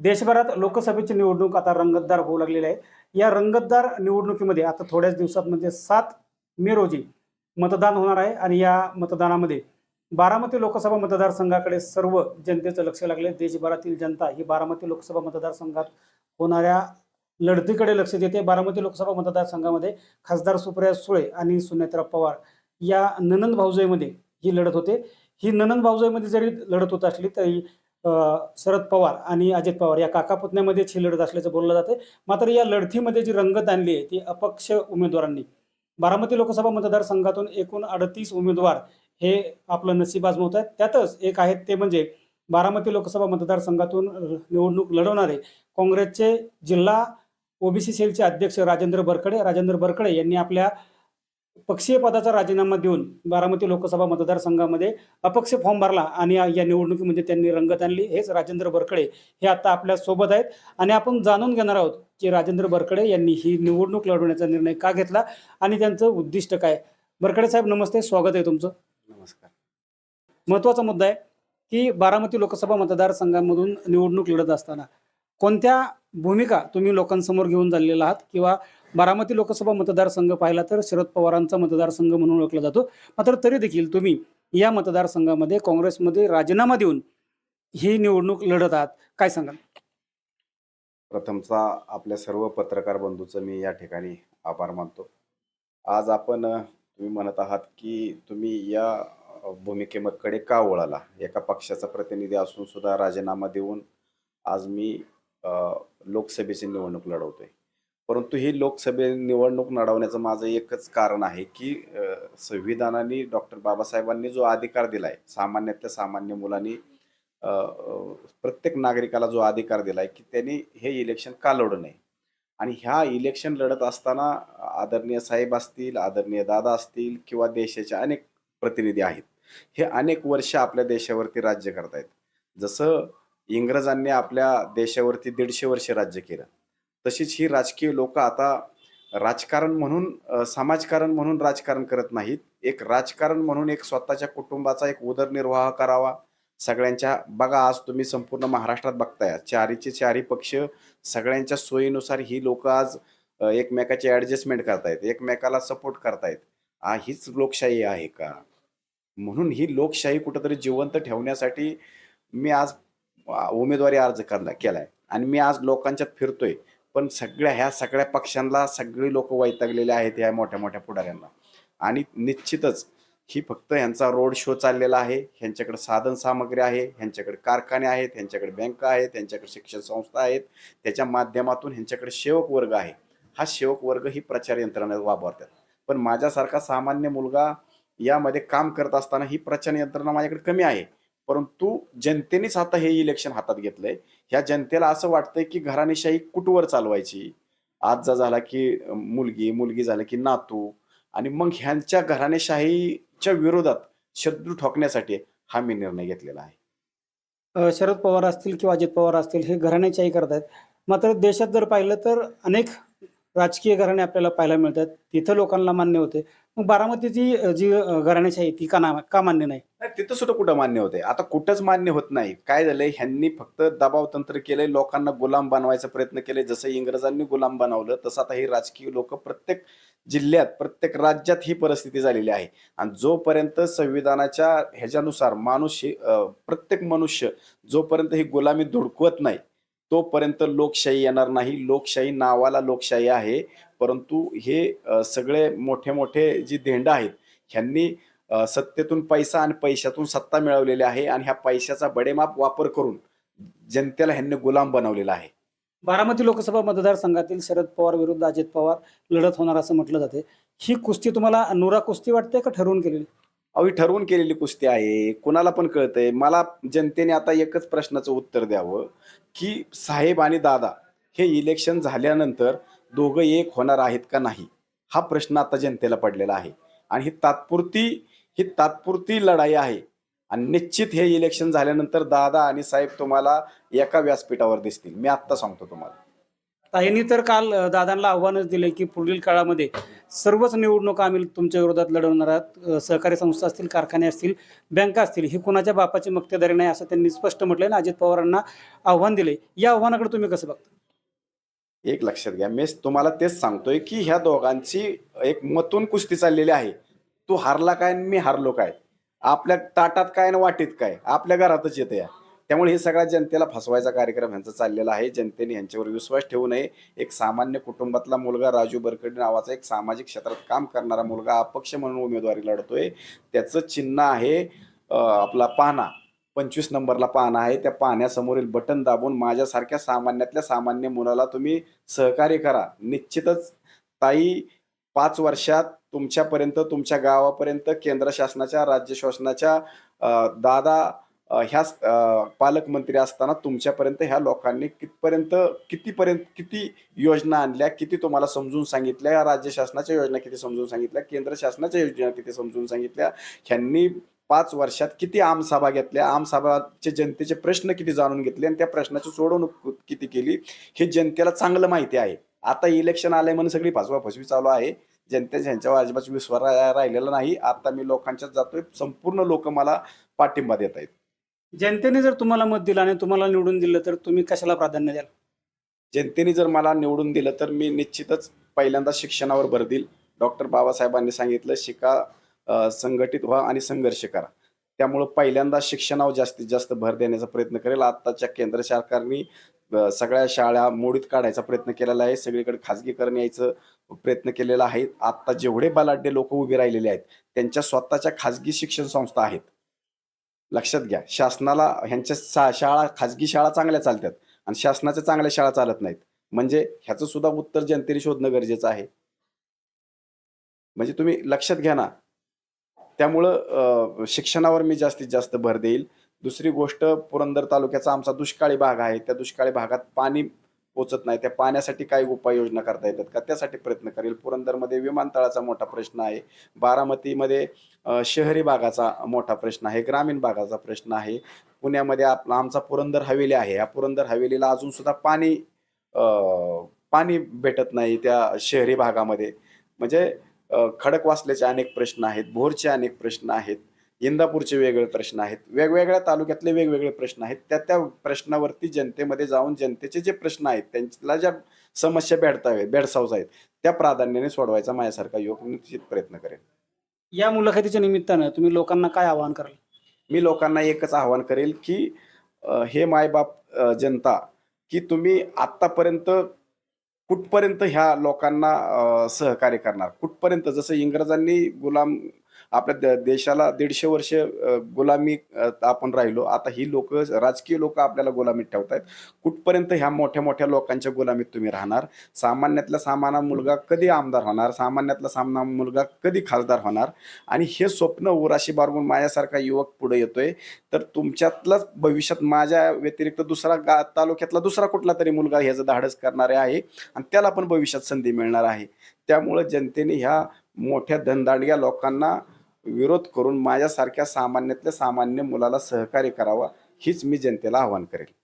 देशभरात लोकसभेची निवडणूक आता रंगतदार होऊ लागलेली आहे. या रंगतदार निवडणुकीमध्ये आता थोड्याच दिवसात म्हणजे सात मे रोजी मतदान होणार आहे आणि या मतदानामध्ये बारामती लोकसभा मतदारसंघाकडे सर्व जनतेचं लक्ष लागले. देशभरातील जनता ही बारामती लोकसभा मतदारसंघात होणाऱ्या लढतीकडे लक्ष देते. बारामती लोकसभा मतदारसंघामध्ये खासदार सुप्रिया सुळे आणि सुनेत्रा पवार या ननंद भाऊजईमध्ये ही लढत होते. ही ननंद भाऊजईमध्ये जरी लढत होत असली तरी शरद पवार आणि अजित पवार या काका पुतण्यामध्येच ही लढत असल्याचं बोललं जाते मात्र या लढतीमध्ये जी रंगत आणली आहे ती अपक्ष उमेदवारांनी. बारामती लोकसभा मतदारसंघातून एकूण अडतीस उमेदवार हे आपलं नशीब आजमवत आहेत. त्यातच एक आहेत ते म्हणजे बारामती लोकसभा मतदारसंघातून निवडणूक लढवणारे काँग्रेसचे जिल्हा ओबीसी सेलचे अध्यक्ष राजेंद्र बरकडे. राजेंद्र बरकडे यांनी आपल्या पक्षीय पदाचा राजीनामा देऊन बारामती लोकसभा मतदारसंघामध्ये अपक्ष फॉर्म भरला आणि या निवडणुकीमध्ये त्यांनी रंगत आणली. हेच राजेंद्र बरकडे हे आता आपल्यासोबत आहेत. आणि आपण जाणून घेणार आहोत की राजेंद्र बरकडे यांनी ही निवडणूक लढवण्याचा निर्णय का घेतला आणि त्यांचं उद्दिष्ट काय? बरकडे साहेब नमस्ते. स्वागत आहे तुमचं. नमस्कार. महत्त्वाचा मुद्दा आहे की बारामती लोकसभा मतदारसंघामधून निवडणूक लढत असताना कोणत्या भूमिका तुम्ही लोकांसमोर घेऊन चाललेला आहात? किंवा बारामती लोकसभा मतदारसंघ पाहिला तर शरद पवारांचा मतदारसंघ म्हणून ओळखला जातो. मात्र तरी देखील तुम्ही या मतदारसंघामध्ये काँग्रेसमध्ये राजीनामा देऊन ही निवडणूक लढत आहात. काय सांगाल? प्रथमचा आपल्या सर्व पत्रकार बंधूचं मी या ठिकाणी आभार मानतो. आज आपण तुम्ही म्हणत आहात की तुम्ही या भूमिकेमधकडे भूमिकेकडे का वळाला? एका पक्षाचा प्रतिनिधी असून सुद्धा राजीनामा देऊन आज मी लोकसभेची निवडणूक लढवतोय. परंतु ही लोकसभे निवडणूक लढवण्याचं माझं एकच कारण आहे की संविधानाने डॉक्टर बाबासाहेबांनी जो अधिकार दिलाय सामान्यातल्या सामान्य मुलांनी प्रत्येक नागरिकाला जो अधिकार दिलाय की त्यांनी हे इलेक्शन का लढू नये? आणि ह्या इलेक्शन लढत असताना आदरणीय साहेब असतील आदरणीय दादा असतील किंवा देशाचे अनेक प्रतिनिधी आहेत हे अनेक वर्ष आपल्या देशावरती राज्य करतायत. जसं इंग्रजांनी आपल्या देशावरती दीडशे वर्ष राज्य केलं तशीच ही राजकीय लोक आता राजकारण म्हणून समाजकारण म्हणून राजकारण करत नाहीत. एक राजकारण म्हणून एक स्वतःच्या कुटुंबाचा एक उदरनिर्वाह करावा. सगळ्यांच्या बघा आज तुम्ही संपूर्ण महाराष्ट्रात बघताय चारीचे चारी पक्ष सगळ्यांच्या सोयीनुसार ही लोक आज एकमेकाचे एकमेकाची ऍडजस्टमेंट करतायत एकमेकाला सपोर्ट करतायत. आ, हीच लोकशाही आहे का? म्हणून ही लोकशाही कुठंतरी जिवंत ठेवण्यासाठी मी आज उमेदवारी अर्ज करला केलाय. आणि मी आज लोकांच्यात फिरतोय. पण सगळ्या ह्या सगळ्या पक्षांना सगळी लोक वैतागलेले आहेत ह्या मोठ्या मोठ्या पुढाऱ्यांना. आणि निश्चितच ही फक्त ह्यांचा रोड शो चाललेला आहे. ह्यांच्याकडे साधन सामग्री आहे ह्यांच्याकडे कारखाने आहेत ह्यांच्याकडे बँका आहेत ह्यांच्याकडे शिक्षण संस्था आहेत. त्याच्या माध्यमातून ह्यांच्याकडे सेवक वर्ग आहे. हा सेवक वर्ग ही प्रचार यंत्रणा वापरतात. पण माझ्यासारखा सामान्य मुलगा यामध्ये काम करत असताना ही प्रचार यंत्रणा माझ्याकडे कमी आहे. परंतु जनतेनेच आता हे इलेक्शन हातात घेतलंय. ह्या जनतेला असं वाटतंय की घराणेशाही कुठवर चालवायची? आजचा झाला की मुलगी मुलगी झाला की नातू आणि मग ह्यांच्या घराणेशाहीच्या विरोधात शत्रू ठोकण्यासाठी हा मी निर्णय घेतलेला आहे. शरद पवार असतील किंवा अजित पवार असतील हे घराणेशाही करत आहेत मात्र देशात जर पाहिलं तर अनेक राजकीय घराणे आपल्याला पाहायला मिळतात. तिथं लोकांना मान्य होते. मग बारामतीची जी घराण्याची आहे ती का ना का मान्य नाही? तिथं सुद्धा कुठं मान्य होते? आता कुठंच मान्य होत नाही. काय झालंय? ह्यांनी फक्त दबाव तंत्र केलंय. लोकांना गुलाम बनवायचा प्रयत्न केले जसं इंग्रजांनी गुलाम बनवलं तसं आता ही राजकीय लोक प्रत्येक जिल्ह्यात प्रत्येक राज्यात ही परिस्थिती झालेली आहे. आणि जोपर्यंत संविधानाच्या ह्याच्यानुसार माणूस प्रत्येक मनुष्य जोपर्यंत ही गुलामी धुडकवत नाही तोपर्यंत लोकशाही येणार नाही. लोकशाही नावाला लोकशाही आहे. परंतु हे सगळे मोठे मोठे जी धेंड आहेत ह्यांनी सत्तेतून पैसा आणि पैशातून सत्ता मिळवलेली आहे आणि ह्या पैशाचा बडेमाप वापर करून जनतेला ह्यांनी गुलाम बनवलेला आहे. बारामती लोकसभा मतदारसंघातील शरद पवार विरुद्ध अजित पवार लढत होणार असं म्हटलं जाते. ही कुस्ती तुम्हाला नुरा कुस्ती वाटते का ठरवून केलेली? अवी ठरवून केलेली कुस्ती आहे. कुणाला पण कळतंय. मला जनतेने आता एकच प्रश्नाचं उत्तर द्यावं की साहेब आणि दादा हे इलेक्शन झाल्यानंतर दोघं एक होणार आहेत का नाही? हा प्रश्न आता जनतेला पडलेला आहे. आणि ही तात्पुरती ही तात्पुरती लढाई आहे. आणि निश्चित हे इलेक्शन झाल्यानंतर दादा आणि साहेब तुम्हाला एका व्यासपीठावर दिसतील. मी आत्ता सांगतो तुम्हाला. ताईंनी तर काल दादांना आव्हानच दिले की पुढील काळामध्ये सर्वच निवडणुका आम्ही तुमच्या विरोधात लढवणार आहात. सहकारी संस्था असतील कारखाने असतील बँका असतील ही कुणाच्या बापाची मक्तेदारी नाही असं त्यांनी स्पष्ट म्हटलं आणि अजित पवारांना आव्हान दिले या आव्हानाकडे तुम्ही कसं बघता? एक लक्षात घ्या. मी तुम्हाला तेच सांगतोय की ह्या दोघांची एक मतून कुस्ती चाललेली आहे. तू हारला काय मी हारलो काय? आपल्या ताटात काय आणि वाटीत काय? आपल्या घरातच येते या. त्यामुळे हे सगळ्या जनतेला फसवायचा कार्यक्रम ह्यांचा चाललेला आहे. जनतेने ह्यांच्यावर विश्वास ठेवू नये. एक सामान्य कुटुंबातला मुलगा राजू बरकडे नावाचा एक सामाजिक क्षेत्रात काम करणारा मुलगा अपक्ष म्हणून उमेदवारी लढतोय. त्याचं चिन्ह आहे आपला पाना. पंचवीस नंबरला पाना आहे. त्या पाण्यासमोरील बटन दाबून माझ्यासारख्या सामान्यातल्या सामान्य मुलाला तुम्ही सहकार्य करा. निश्चितच ताई पाच वर्षात तुमच्यापर्यंत तुमच्या गावापर्यंत केंद्र शासनाच्या राज्य शासनाच्या दादा ह्या पालकमंत्री असताना तुमच्यापर्यंत ह्या लोकांनी कितपर्यंत कितीपर्यंत किती योजना आणल्या किती तुम्हाला समजून सांगितल्या राज्य शासनाच्या योजना किती समजून सांगितल्या केंद्र शासनाच्या योजना किती समजून सांगितल्या ह्यांनी पाच वर्षात किती आमसभा घेतल्या आमसभाचे जनतेचे प्रश्न किती जाणून घेतले आणि त्या प्रश्नाची सोडवणूक किती केली हे जनतेला चांगलं माहिती आहे. आता इलेक्शन आलंय म्हणून सगळी फसवा फसवी चालू आहे. जनतेच्या ह्यांच्यावर अजिबात विश्वास राहिलेला नाही. आता मी लोकांच्यात जातोय. संपूर्ण लोक मला पाठिंबा देत आहेत जनतेने जर तुम्हाला मत दिलं आणि तुम्हाला निवडून दिलं तर तुम्ही कशाला प्राधान्य द्याल? जनतेने जर मला निवडून दिलं तर मी निश्चितच पहिल्यांदा शिक्षणावर भर देईल. डॉक्टर बाबासाहेबांनी सांगितलं शिका संघटित व्हा आणि संघर्ष करा. त्यामुळं पहिल्यांदा शिक्षणावर जास्तीत जास्त भर देण्याचा प्रयत्न करेल. आत्ताच्या केंद्र सरकारने सगळ्या शाळा मोडीत काढायचा प्रयत्न केलेला आहे. सगळीकडे खाजगीकरण यायचं प्रयत्न केलेला आहे. आत्ता जेवढे बलाढ्य लोक उभे राहिलेले आहेत त्यांच्या स्वतःच्या खाजगी शिक्षण संस्था आहेत. लक्षात घ्या. शासनाला ह्यांच्या सा- शाळा खाजगी शाळा चांगल्या चालतात आणि शासनाच्या चांगल्या शाळा चालत नाहीत. म्हणजे ह्याचं सुद्धा उत्तर जनतेने शोधणं गरजेचं आहे. म्हणजे तुम्ही लक्षात घ्या ना. त्यामुळं शिक्षणावर मी जास्तीत जास्त भर देईल. दुसरी गोष्ट पुरंदर तालुक्याचा आमचा दुष्काळी भाग आहे. त्या दुष्काळी भागात पाणी पोचत नाही. त्या पाण्यासाठी काही उपाययोजना करता येतात का? त्यासाठी प्रयत्न करेल. पुरंदरमध्ये विमानतळाचा मोठा प्रश्न आहे. बारामतीमध्ये शहरी भागाचा मोठा प्रश्न आहे. ग्रामीण भागाचा प्रश्न आहे. पुण्यामध्ये आपला आमचा पुरंदर हवेली आहे. या पुरंदर हवेलीला अजून सुद्धा पाणी पाणी भेटत नाही त्या शहरी भागामध्ये. म्हणजे खडकवासल्याचे अनेक प्रश्न आहेत. भोरचे अनेक प्रश्न आहेत. इंदापूरचे वेगवेगळे प्रश्न आहेत. वेगवेगळ्या तालुक्यातले वेगवेगळे प्रश्न आहेत. त्या त्या प्रश्नावरती जनतेमध्ये जाऊन जनतेचे जे प्रश्न आहेत त्यांना ज्या समस्या भेडताव्या भेडसावत आहेत त्या प्राधान्याने सोडवायचा माझ्यासारखा युवक निश्चित प्रयत्न करेल या मुलाखतीच्या निमित्तानं तुम्ही लोकांना काय आवाहन कराल? मी लोकांना एकच आवाहन करेल की अ, हे मायबाप अ, जनता की तुम्ही आत्तापर्यंत कुठपर्यंत ह्या लोकांना अ, सहकार्य करणार? कुठपर्यंत? जसं इंग्रजांनी गुलाम आपल्या द- देशाला दीडशे वर्ष गुलामी आपण राहिलो. आता ही लोक राजकीय लोक आपल्याला गुलामीत ठेवतायत. कुठपर्यंत ह्या मोठ्या मोठ्या लोकांच्या गुलामीत तुम्ही राहणार? सामान्यातला सामान्य मुलगा कधी आमदार होणार? सामान्यातला सामना मुलगा कधी खासदार होणार? आणि हे स्वप्न उराशी बारगून माझ्यासारखा युवक पुढे येतोय. तर तुमच्यातलाच भविष्यात माझ्या व्यतिरिक्त दुसरा गा तालुक्यातला दुसरा कुठला तरी मुलगा ह्याचं धाडस करणारे आहे आणि त्याला पण भविष्यात संधी मिळणार आहे. त्यामुळं जनतेने ह्या मोठ्या धनदांडग्या लोकांना विरोध करून माझ्यासारख्या सामान्यातल्या सामान्य मुलाला सहकार्य करावा हीच मी जनतेला आवाहन करेल.